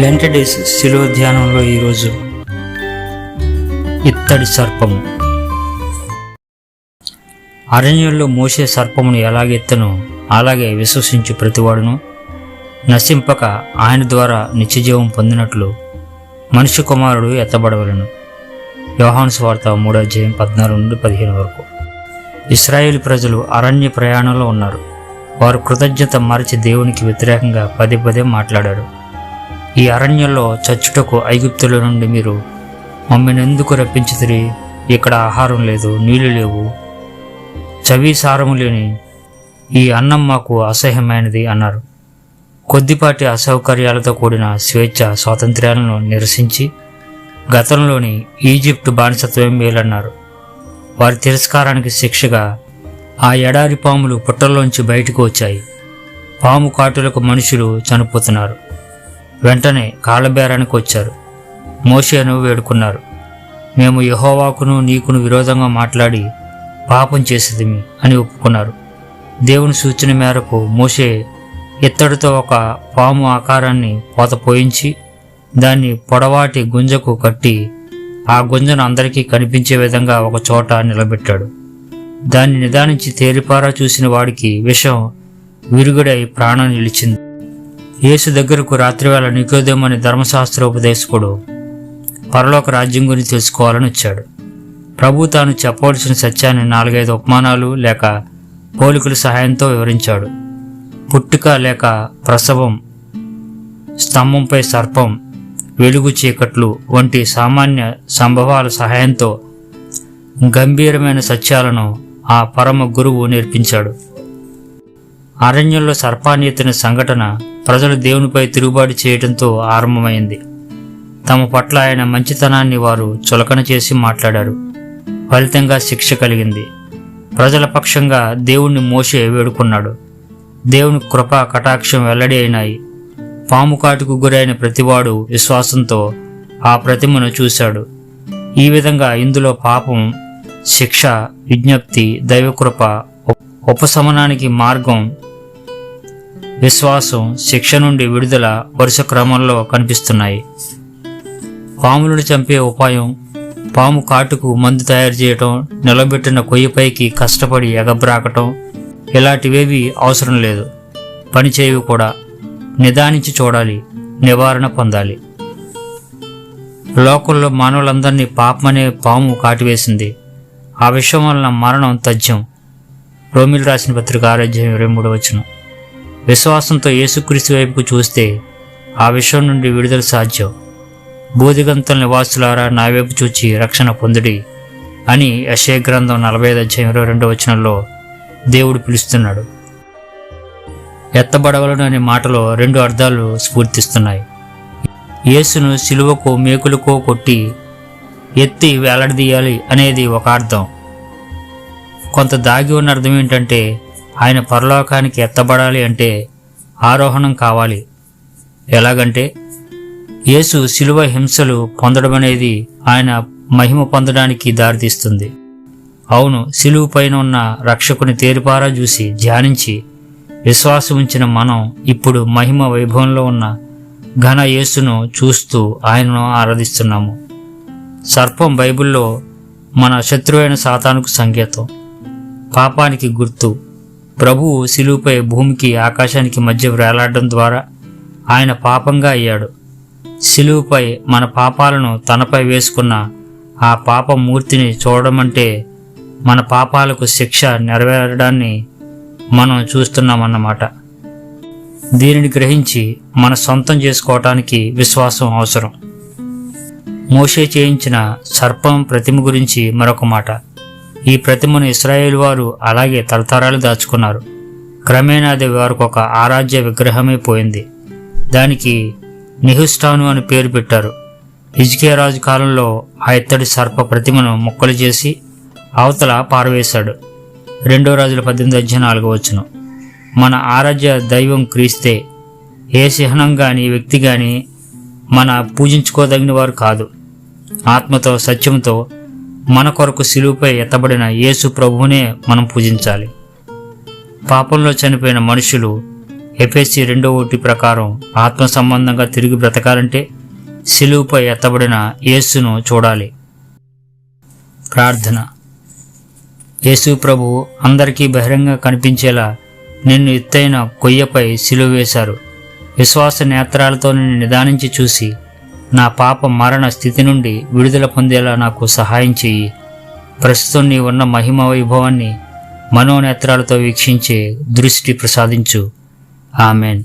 వెంకటేష్ శిలువ ధ్యానంలో ఈరోజు ఇత్తడి సర్పము. అరణ్యంలో మోసే సర్పమును ఎలాగెత్తను అలాగే విశ్వసించు ప్రతివాడును. నశింపక ఆయన ద్వారా నిత్యజీవం పొందినట్లు మనిషి కుమారుడు ఎత్తబడవలను. యోహాను స్వార్త మూడో అధ్యాయం పద్నాలుగు నుండి పదిహేను వరకు. ఇస్రాయేల్ ప్రజలు అరణ్య ప్రయాణంలో ఉన్నారు. వారు కృతజ్ఞత మరచి దేవునికి వ్యతిరేకంగా పదే పదే మాట్లాడారు. ఈ అరణ్యంలో చచ్చుటకు ఐగుప్తుల నుండి మీరు మమ్మల్ని ఎందుకు రప్పించుతిరి? ఇక్కడ ఆహారం లేదు నీళ్ళు లేవు. చవి సారము లేని ఈ అన్నం మాకు అసహ్యమైనది అన్నారు. కొద్దిపాటి అసౌకర్యాలతో కూడిన స్వేచ్ఛ స్వాతంత్ర్యాలను నిరసించి గతంలోని ఈజిప్ట్ బానిసత్వం మేలన్నారు. వారి తిరస్కారానికి శిక్షగా ఆ ఎడారి పాములు పుట్టల్లోంచి బయటకు వచ్చాయి. పాము కాటులకు మనుషులు చనిపోతున్నారు. వెంటనే కాళ్ళబేరానికి వచ్చారు. మోషేను వేడుకున్నారు. మేము యహోవాకును నీకును విరోధంగా మాట్లాడి పాపం చేసేదిమి అని ఒప్పుకున్నారు. దేవుని సూచన మేరకు మోషే ఇత్తడితో ఒక పాము ఆకారాన్ని పోత పోయించి దాన్ని పొడవాటి గుంజకు కట్టి ఆ గుంజను అందరికీ కనిపించే విధంగా ఒక చోట నిలబెట్టాడు. దాన్ని నిదానించి తేరిపారా చూసిన వాడికి విషం విరుగుడై ప్రాణం నిలిచింది. యేసు దగ్గరకు రాత్రివేళ నికోదేమని ధర్మశాస్త్ర ఉపదేశకుడు పరలోక రాజ్యం గురించి తెలుసుకోవాలని వచ్చాడు. ప్రభు తాను చెప్పవలసిన సత్యాన్ని నాలుగైదు ఉపమానాలు లేక పోలికల సహాయంతో వివరించాడు. పుట్టుక లేక ప్రసవం స్తంభంపై సర్పం వెలుగు చీకట్లు వంటి సామాన్య సంభవాల సహాయంతో గంభీరమైన సత్యాలను ఆ పరమ గురువు నేర్పించాడు. అరణ్యంలో సర్పాన్ని ఎత్తిన సంఘటన ప్రజలు దేవునిపై తిరుగుబాటు చేయడంతో ఆరంభమైంది. తమ పట్ల ఆయన మంచితనాన్ని వారు చులకన చేసి మాట్లాడారు. ఫలితంగా శిక్ష కలిగింది. ప్రజల పక్షంగా దేవుణ్ణి మోసే వేడుకున్నాడు. దేవుని కృప కటాక్షం వెల్లడి అయినాయి. పాము కాటుకు గురైన ప్రతివాడు విశ్వాసంతో ఆ ప్రతిమను చూశాడు. ఈ విధంగా ఇందులో పాపం శిక్ష విజ్ఞప్తి దైవకృప ఉపశమనానికి మార్గం విశ్వాసం శిక్ష నుండి విడుదల వరుస క్రమంలో కనిపిస్తున్నాయి. పాములను చంపే ఉపాయం పాము కాటుకు మందు తయారు చేయటం నిలబెట్టిన కొయ్యపైకి కష్టపడి ఎగబ్రాకటం ఇలాంటివేవి అవసరం లేదు. పనిచేయవి కూడా. నిదానించి చూడాలి. నివారణ పొందాలి. లోకల్లో మానవులందరినీ పాపమనే పాము కాటివేసింది. ఆ విషయం వలన మరణం తథ్యం. రోమిల్ రాసిన పత్రిక ఆరోగ్యం ఇరవై మూడు వచ్చినాం విశ్వాసంతో యేసుక్రీస్తు వైపుకు చూస్తే ఆ విషయం నుండి విడుదల సాధ్యం. బోధిగంతుల నివాసులారా నా వైపు చూచి రక్షణ పొందుడి అని యశే గ్రంథం నలభై ఐదు అధ్యాయం ఇరవై రెండో వచనంలో దేవుడు పిలుస్తున్నాడు. ఎత్తబడవలను అనే మాటలో రెండు అర్థాలు స్ఫూర్తిస్తున్నాయి. యేసును సిలువకో మేకులకో కొట్టి ఎత్తి వేలాడదీయాలి అనేది ఒక అర్థం. కొంత దాగి ఉన్న అర్థం ఏంటంటే ఆయన పరలోకానికి ఎత్తబడాలి అంటే ఆరోహణం కావాలి. ఎలాగంటే యేసు శిలువ హింసలు పొందడం అనేది ఆయన మహిమ పొందడానికి దారితీస్తుంది. అవును శిలువు పైన ఉన్న రక్షకుని తేరిపారా చూసి ధ్యానించి విశ్వాసం ఉంచిన మనం ఇప్పుడు మహిమ వైభవంలో ఉన్న ఘన యేసును చూస్తూ ఆయనను ఆరాధిస్తున్నాము. సర్పం బైబిల్లో మన శత్రువైన సాతానుకు సంకేతం. పాపానికి గుర్తు. ప్రభువు శిలువుపై భూమికి ఆకాశానికి మధ్య వేలాడడం ద్వారా ఆయన పాపంగా అయ్యాడు. శిలువుపై మన పాపాలను తనపై వేసుకున్న ఆ పాప మూర్తిని చూడడం అంటే మన పాపాలకు శిక్ష నెరవేరడాన్ని మనం చూస్తున్నామన్నమాట. దీనిని గ్రహించి మన సొంతం చేసుకోవటానికి విశ్వాసం అవసరం. మోషే చేయించిన సర్పం ప్రతిమ గురించి మరొక మాట. ఈ ప్రతిమను ఇస్రాయేల్ వారు అలాగే తరతరాలు దాచుకున్నారు. క్రమేణా అది వారికి ఒక ఆరాధ్య విగ్రహమే పోయింది. దానికి నిహుస్టాను అని పేరు పెట్టారు. హిజ్కియా రాజు కాలంలో ఆ ఇత్తడి సర్ప ప్రతిమను ముక్కలు చేసి అవతల పారవేశాడు. రెండో రాజుల పద్దెనిమిది అధ్యయన నాలుగో వచ్చును మన ఆరాధ్య దైవం క్రీస్తే ఏ చిహ్నం కానీ వ్యక్తి కానీ మన పూజించుకోదగిన వారు కాదు. ఆత్మతో సత్యంతో మన కొరకు సిలువుపై ఎత్తబడిన యేసు ప్రభువునే మనం పూజించాలి. పాపంలో చనిపోయిన మనుషులు ఎఫ్ఎస్సి రెండో ఒకటి ప్రకారం ఆత్మ సంబంధంగా తిరిగి బ్రతకాలంటే సిలువుపై ఎత్తబడిన యేసును చూడాలి. ప్రార్థన. యేసు ప్రభు అందరికీ బహిరంగ కనిపించేలా నిన్ను ఎత్తైన కొయ్యపై సిలువ వేశారు. విశ్వాస నేత్రాలతో నిన్ను నిదానించి చూసి నా పాప మరణ స్థితి నుండి విడుదల పొందేలా నాకు సహాయం చెయ్యి. ప్రస్తుతం నీ ఉన్న మహిమ వైభవాన్ని మనోనేత్రాలతో వీక్షించే దృష్టి ప్రసాదించు. ఆమెన్.